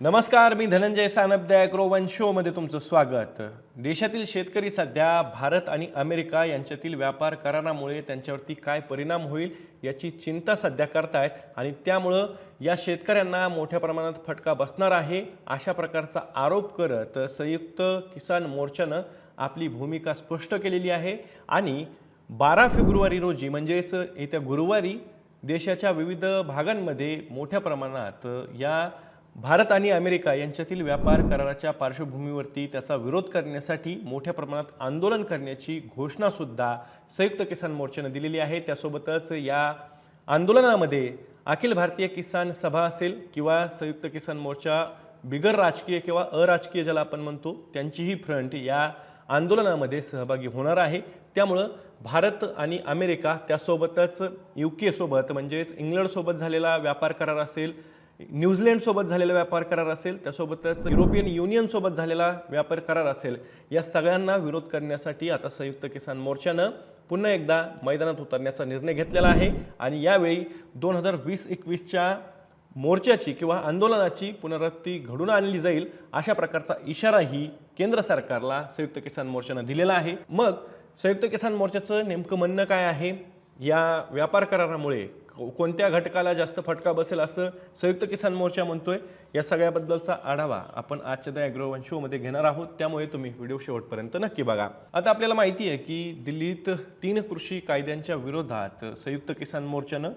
नमस्कार मी धनंजय सानप ॲग्रोवन शोमध्ये तुमचं स्वागत. देशातील शेतकरी सध्या भारत आणि अमेरिका यांच्यातील व्यापार करारामुळे त्यांच्यावरती काय परिणाम होईल याची चिंता सध्या करतायत आणि त्यामुळं या शेतकऱ्यांना मोठ्या प्रमाणात फटका बसणार आहे अशा प्रकारचा आरोप करत संयुक्त किसान मोर्चानं आपली भूमिका स्पष्ट केलेली आहे आणि बारा फेब्रुवारी रोजी म्हणजेच येत्या गुरुवारी देशाच्या विविध भागांमध्ये मोठ्या प्रमाणात या भारत आणि अमेरिका यांच्यातील व्यापार कराराच्या पार्श्वभूमीवरती त्याचा विरोध करण्यासाठी मोठ्या प्रमाणात आंदोलन करण्याची घोषणासुद्धा संयुक्त किसान मोर्चानं दिलेली आहे. त्यासोबतच या आंदोलनामध्ये अखिल भारतीय किसान सभा असेल किंवा संयुक्त किसान मोर्चा बिगर राजकीय किंवा अराजकीय ज्याला आपण म्हणतो त्यांचीही फ्रंट या आंदोलनामध्ये सहभागी होणार आहे. त्यामुळं भारत आणि अमेरिका त्यासोबतच यू केसोबत म्हणजेच इंग्लंडसोबत झालेला व्यापार करार असेल न्यूझीलंडसोबत झालेला व्यापार करार असेल त्यासोबतच युरोपियन युनियनसोबत झालेला व्यापार करार असेल या सगळ्यांना विरोध करण्यासाठी आता संयुक्त किसान मोर्चानं पुन्हा एकदा मैदानात उतरण्याचा निर्णय घेतलेला आहे. आणि यावेळी दोन हजार वीस एकवीसच्या मोर्चाची किंवा आंदोलनाची पुनरावृत्ती घडून आणली जाईल अशा प्रकारचा इशाराही केंद्र सरकारला संयुक्त किसान मोर्चानं दिलेला आहे. मग संयुक्त किसान मोर्चाचं नेमकं म्हणणं काय आहे? या व्यापार करारामुळे कोणत्या घटकाला जास्त फटका बसेल असं संयुक्त किसान मोर्चा म्हणतोय. या सगळ्याबद्दलचा आढावा आपण आजच्या द्या ॲग्रो शोमध्ये घेणार आहोत. त्यामुळे तुम्ही व्हिडिओ शेवटपर्यंत नक्की बघा. आता आपल्याला माहिती आहे की दिल्लीत तीन कृषी कायद्यांच्या विरोधात संयुक्त किसान मोर्चानं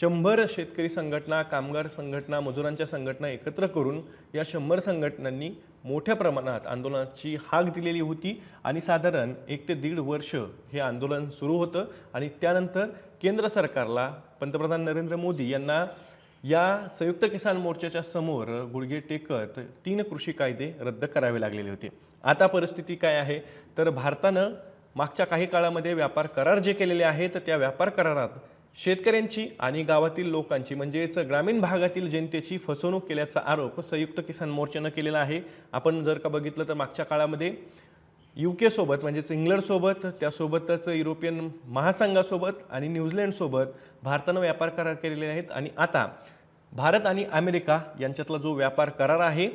शंभर शेतकरी संघटना कामगार संघटना मजुरांच्या संघटना एकत्र करून या शंभर संघटनांनी मोठ्या प्रमाणात आंदोलनाची हाक दिलेली होती आणि साधारण एक ते दीड वर्ष हे आंदोलन सुरू होतं. आणि त्यानंतर केंद्र सरकारला पंतप्रधान नरेंद्र मोदी यांना या संयुक्त किसान मोर्चाच्या समोर गुडघे टेकत तीन कृषी कायदे रद्द करावे लागलेले होते. आता परिस्थिती काय आहे? तर भारतानं मागच्या काही काळामध्ये व्यापार करार जे केलेले आहेत त्या व्यापार करारात शेतकऱ्यांची आणि गावातील लोकांची म्हणजेच ग्रामीण भागातील जनतेची फसवणूक केल्याचा आरोप संयुक्त किसान मोर्चानं केलेला आहे. आपण जर का बघितलं तर मागच्या काळामध्ये यू केसोबत म्हणजेच इंग्लंडसोबत त्यासोबतच युरोपियन महासंघासोबत आणि न्यूझीलंडसोबत भारतानं व्यापार करार केलेले आहेत. आणि आता भारत आणि अमेरिका यांच्यातला जो व्यापार करार आहे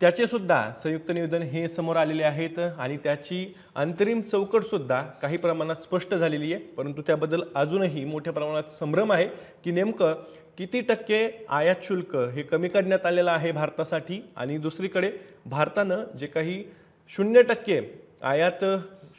त्याचेसुद्धा संयुक्त निवेदन हे समोर आलेले आहेत आणि त्याची अंतरिम चौकटसुद्धा काही प्रमाणात स्पष्ट झालेली आहे. परंतु त्याबद्दल अजूनही मोठ्या प्रमाणात संभ्रम आहे की नेमकं किती टक्के आयात शुल्क हे कमी करण्यात आलेलं आहे भारतासाठी? आणि दुसरीकडे भारतानं जे काही शून्य टक्के आयात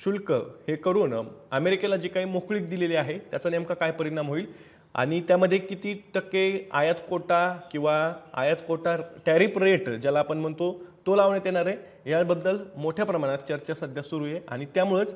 शुल्क हे करून अमेरिकेला जी काही मोकळीक दिलेली आहे त्याचा नेमका काय परिणाम होईल? आणि त्यामध्ये किती टक्के आयात कोटा किंवा आयात कोटा टॅरिफ रेट ज्याला आपण म्हणतो तो लावण्यात येणार आहे. याबद्दल मोठ्या प्रमाणात चर्चा सध्या सुरू आहे. आणि त्यामुळंच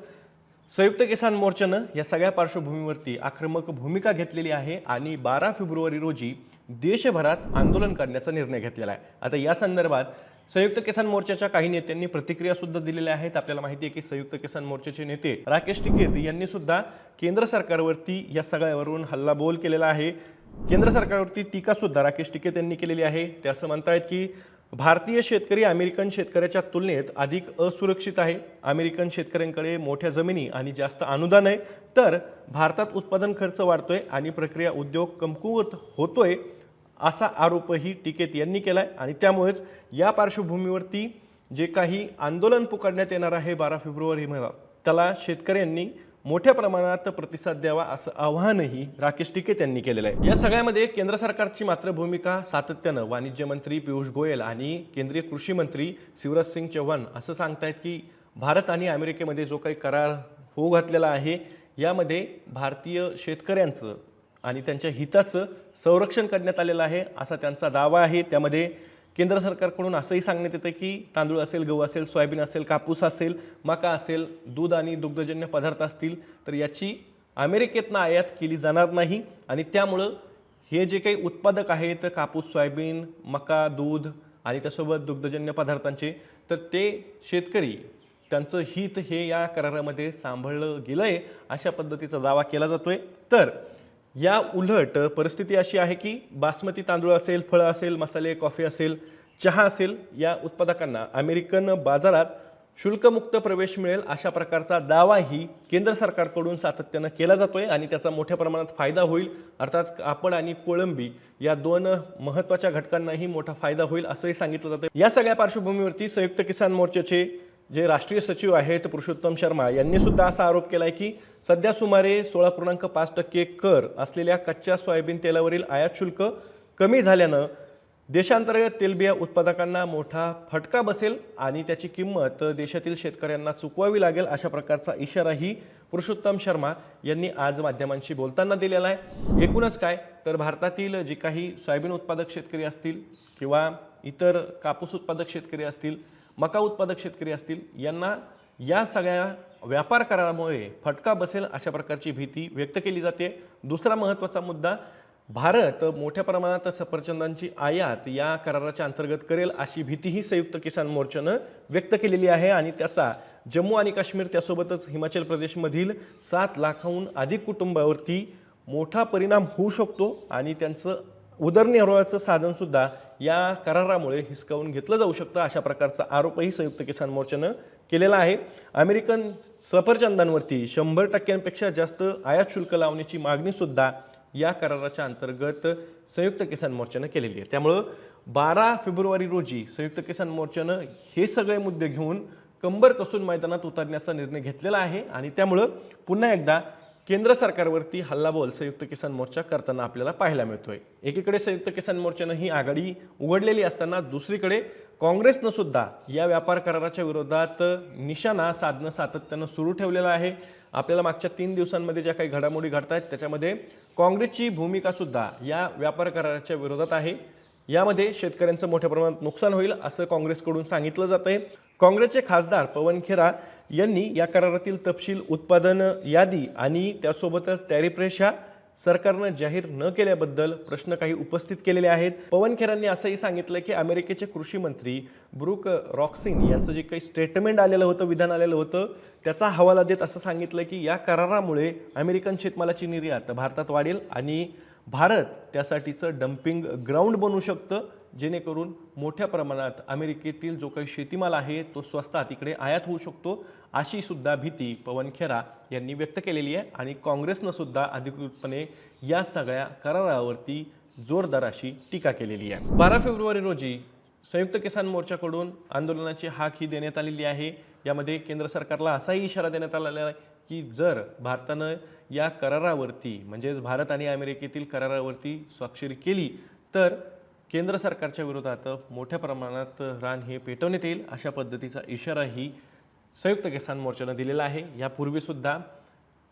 संयुक्त किसान मोर्चानं या सगळ्या पार्श्वभूमीवरती आक्रमक भूमिका घेतलेली आहे. आणि बारा फेब्रुवारी रोजी देशभरात आंदोलन करण्याचा निर्णय घेतलेला आहे. आता या संदर्भात संयुक्त किसान मोर्चाच्या काही नेत्यांनी प्रतिक्रिया सुद्धा दिलेल्या आहेत. आपल्याला माहिती आहे की संयुक्त किसान मोर्चाचे नेते राकेश टिकेत यांनी सुद्धा केंद्र सरकारवरती या सगळ्यावरून हल्लाबोल केलेला आहे. केंद्र सरकारवरती टीका सुद्धा राकेश टिकेत यांनी केलेली आहे. ते असं म्हणतायत की भारतीय शेतकरी अमेरिकन शेतकऱ्याच्या तुलनेत अधिक असुरक्षित आहे. अमेरिकन शेतकऱ्यांकडे मोठ्या जमिनी आणि जास्त अनुदान आहे. तर भारतात उत्पादन खर्च वाढतोय आणि प्रक्रिया उद्योग कमकुवत होतोय. असा आरोपही टिकेत यांनी केला आहे आणि त्यामुळेच या पार्श्वभूमीवरती जे काही आंदोलन पुकारण्यात येणार आहे बारा फेब्रुवारी त्याला शेतकऱ्यांनी मोठ्या प्रमाणात प्रतिसाद द्यावा असं आवाहनही राकेश टिकेत यांनी केलेलं आहे. या सगळ्यामध्ये केंद्र सरकारची मात्र भूमिका सातत्यानं. वाणिज्य मंत्री पियुष गोयल आणि केंद्रीय कृषी मंत्री शिवराज सिंग चौहान असं सांगतायत की भारत आणि अमेरिकेमध्ये जो काही करार होऊ घातलेला आहे यामध्ये भारतीय शेतकऱ्यांचं आणि त्यांच्या हिताचं संरक्षण करण्यात आलेलं आहे असा त्यांचा दावा आहे. त्यामध्ये केंद्र सरकारकडून असंही सांगण्यात येतं की तांदूळ असेल गहू असेल सोयाबीन असेल कापूस असेल मका असेल दूध आणि दुग्धजन्य पदार्थ असतील तर याची अमेरिकेतनं आयात केली जाणार नाही आणि त्यामुळं हे जे काही उत्पादक आहेत कापूस सोयाबीन मका दूध आणि त्यासोबत दुग्धजन्य पदार्थांचे तर ते शेतकरी त्यांचं हित हे या करारामध्ये सांभाळलं गेलं आहे अशा पद्धतीचा दावा केला जातो आहे तर या उलट परिस्थिती अशी आहे की बासमती तांदूळ असेल फळं असेल मसाले कॉफी असेल चहा असेल या उत्पादकांना अमेरिकन बाजारात शुल्कमुक्त प्रवेश मिळेल अशा प्रकारचा दावाही केंद्र सरकारकडून सातत्यानं केला जातोय आणि त्याचा मोठ्या प्रमाणात फायदा होईल. अर्थात कापड आणि कोळंबी या दोन महत्त्वाच्या घटकांनाही मोठा फायदा होईल असंही सांगितलं जातं या सगळ्या पार्श्वभूमीवरती संयुक्त किसान मोर्चाचे जे राष्ट्रीय सचिव आहेत पुरुषोत्तम शर्मा यांनी सुद्धा असा आरोप केला आहे की सध्या सुमारे सोळा पूर्णांक पाच टक्के कर असलेल्या कच्च्या सोयाबीन तेलावरील आयात शुल्क कमी झाल्यानं देशांतर्गत तेलबिया उत्पादकांना मोठा फटका बसेल आणि त्याची किंमत देशातील शेतकऱ्यांना चुकवावी लागेल अशा प्रकारचा इशाराही पुरुषोत्तम शर्मा यांनी आज माध्यमांशी बोलताना दिलेला आहे. एकूणच काय तर भारतातील जे काही सोयाबीन उत्पादक शेतकरी असतील किंवा इतर कापूस उत्पादक शेतकरी असतील मका उत्पादक शेतकरी असतील यांना या सगळ्या व्यापार करारामुळे फटका बसेल अशा प्रकारची भीती व्यक्त केली जाते. दुसरा महत्त्वाचा मुद्दा भारत मोठ्या प्रमाणात सफरचंदांची आयात या कराराच्या अंतर्गत करेल अशी भीतीही संयुक्त किसान मोर्चानं व्यक्त केलेली आहे आणि त्याचा जम्मू आणि काश्मीर त्यासोबतच हिमाचल प्रदेशमधील सात लाखाहून अधिक कुटुंबावरती मोठा परिणाम होऊ शकतो आणि त्यांचं उदरनिर्वाहाचं साधनसुद्धा या करारामुळे हिसकावून घेतलं जाऊ शकतं अशा प्रकारचा आरोपही संयुक्त किसान मोर्चानं केलेला आहे. अमेरिकन सफरचंदांवरती शंभर टक्क्यांपेक्षा जास्त आयात शुल्क लावण्याची मागणीसुद्धा या कराराच्या अंतर्गत संयुक्त किसान मोर्चानं केलेली आहे. त्यामुळं बारा फेब्रुवारी रोजी संयुक्त किसान मोर्चानं हे सगळे मुद्दे घेऊन कंबर कसून मैदानात उतरण्याचा निर्णय घेतलेला आहे आणि त्यामुळं पुन्हा एकदा केंद्र सरकारवरती हल्लाबोल संयुक्त किसान मोर्चा करताना आपल्याला पाहायला मिळतोय. एकीकडे संयुक्त किसान मोर्चानं ही आघाडी उघडलेली असताना दुसरीकडे काँग्रेसनं सुद्धा या व्यापार कराराच्या विरोधात निशाणा साधणं सातत्यानं सुरू ठेवलेलं आहे. आपल्याला मागच्या तीन दिवसांमध्ये ज्या काही घडामोडी घडत आहेत त्याच्यामध्ये काँग्रेसची भूमिका सुद्धा या व्यापार कराराच्या विरोधात आहे. यामध्ये शेतकऱ्यांचं मोठ्या प्रमाणात नुकसान होईल असं काँग्रेसकडून सांगितलं जात आहे. काँग्रेसचे खासदार पवन खेरा यांनी या करारातील तपशील उत्पादन यादी आणि त्यासोबतच टॅरिफ रेषा सरकारनं जाहीर न केल्याबद्दल प्रश्न काही उपस्थित केलेले आहेत. पवन खेरांनी असंही सांगितलं की अमेरिकेचे कृषी मंत्री ब्रुक रॉक्सिन यांचं जे काही स्टेटमेंट आलेलं होतं विधान आलेलं होतं त्याचा हवाला देत असं सांगितलं की या करारामुळे अमेरिकन शेतमालाची निर्यात भारतात वाढेल आणि भारत त्यासाठीचं डम्पिंग ग्राउंड बनू शकतं जेणेकरून मोठ्या प्रमाणात अमेरिकेतील जो काही शेतीमाल आहे तो स्वस्तात तिकडे आयात होऊ शकतो. अशी सुद्धा भीती पवन खेरा यांनी व्यक्त केलेली आहे आणि काँग्रेसनं सुद्धा अधिकृतपणे या सगळ्या करारावरती जोरदार अशी टीका केलेली आहे. बारा फेब्रुवारी रोजी संयुक्त किसान मोर्चाकडून आंदोलनाची हाक ही देण्यात आलेली आहे. यामध्ये केंद्र सरकारला असाही इशारा देण्यात आलेला आहे. की जर भारतानं या करारावरती म्हणजेच भारत आणि अमेरिकेतील करारावरती स्वाक्षरी केली तर केंद्र सरकारच्या विरोधात मोठ्या प्रमाणात रान हे पेटवण्यात येईल अशा पद्धतीचा इशाराही संयुक्त किसान मोर्चानं दिलेला आहे. यापूर्वीसुद्धा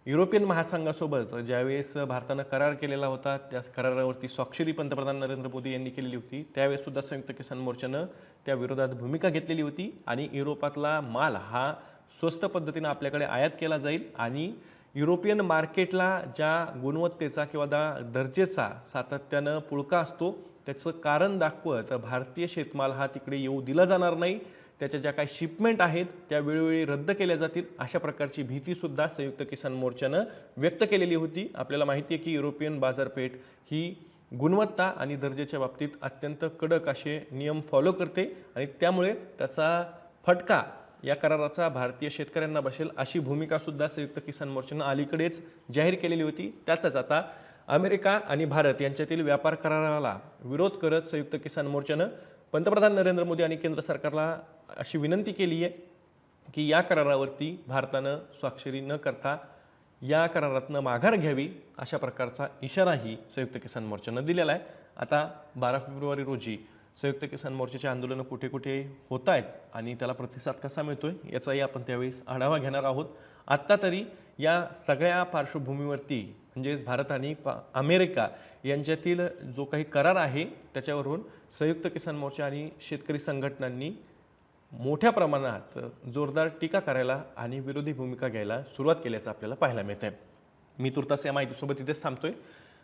युरोपियन महासंघासोबत ज्यावेळेस भारतानं करार केलेला होता त्या करारावरती स्वाक्षरी पंतप्रधान नरेंद्र मोदी यांनी केलेली होती त्यावेळेससुद्धा संयुक्त किसान मोर्चानं त्या विरोधात भूमिका घेतलेली होती आणि युरोपातला माल हा स्वस्त पद्धतीनं आपल्याकडे आयात केला जाईल आणि युरोपियन मार्केटला ज्या गुणवत्तेचा किंवा दा दर्जेचा सातत्यानं पुळका असतो त्याचं कारण दाखवत भारतीय शेतमाल हा तिकडे येऊ दिला जाणार नाही. त्याच्या ज्या काही शिपमेंट आहेत त्या वेळोवेळी रद्द केल्या जातील. अशा प्रकारची भीतीसुद्धा संयुक्त किसान मोर्चानं व्यक्त केलेली होती. आपल्याला माहिती आहे की युरोपियन बाजारपेठ ही गुणवत्ता आणि दर्जाच्या बाबतीत अत्यंत कडक असे नियम फॉलो करते आणि त्यामुळे त्याचा फटका या कराराचा भारतीय शेतकऱ्यांना बसेल अशी भूमिकासुद्धा संयुक्त किसान मोर्चानं अलीकडेच जाहीर केलेली होती. त्यातच आता अमेरिका आणि भारत यांच्यातील व्यापार कराराला विरोध करत संयुक्त किसान मोर्चानं पंतप्रधान नरेंद्र मोदी आणि केंद्र सरकारला अशी विनंती केली आहे की या करारावरती भारतानं स्वाक्षरी न करता या करारातनं माघार घ्यावी अशा प्रकारचा इशाराही संयुक्त किसान मोर्चानं दिलेला आहे. आता बारा फेब्रुवारी रोजी संयुक्त किसान मोर्चाचे आंदोलनं कुठे कुठे होत आहेत आणि त्याला प्रतिसाद कसा मिळतोय याचाही आपण त्यावेळेस आढावा घेणार आहोत. आत्ता तरी या सगळ्या पार्श्वभूमीवरती म्हणजेच भारत आणि पा अमेरिका यांच्यातील जो काही करार आहे त्याच्यावरून संयुक्त किसान मोर्चा आणि शेतकरी संघटनांनी मोठ्या प्रमाणात जोरदार टीका करायला आणि विरोधी भूमिका घ्यायला सुरुवात केल्याचं आपल्याला पाहायला मिळत आहे मी तुर्तास या माहितीसोबत इथेच थांबतोय.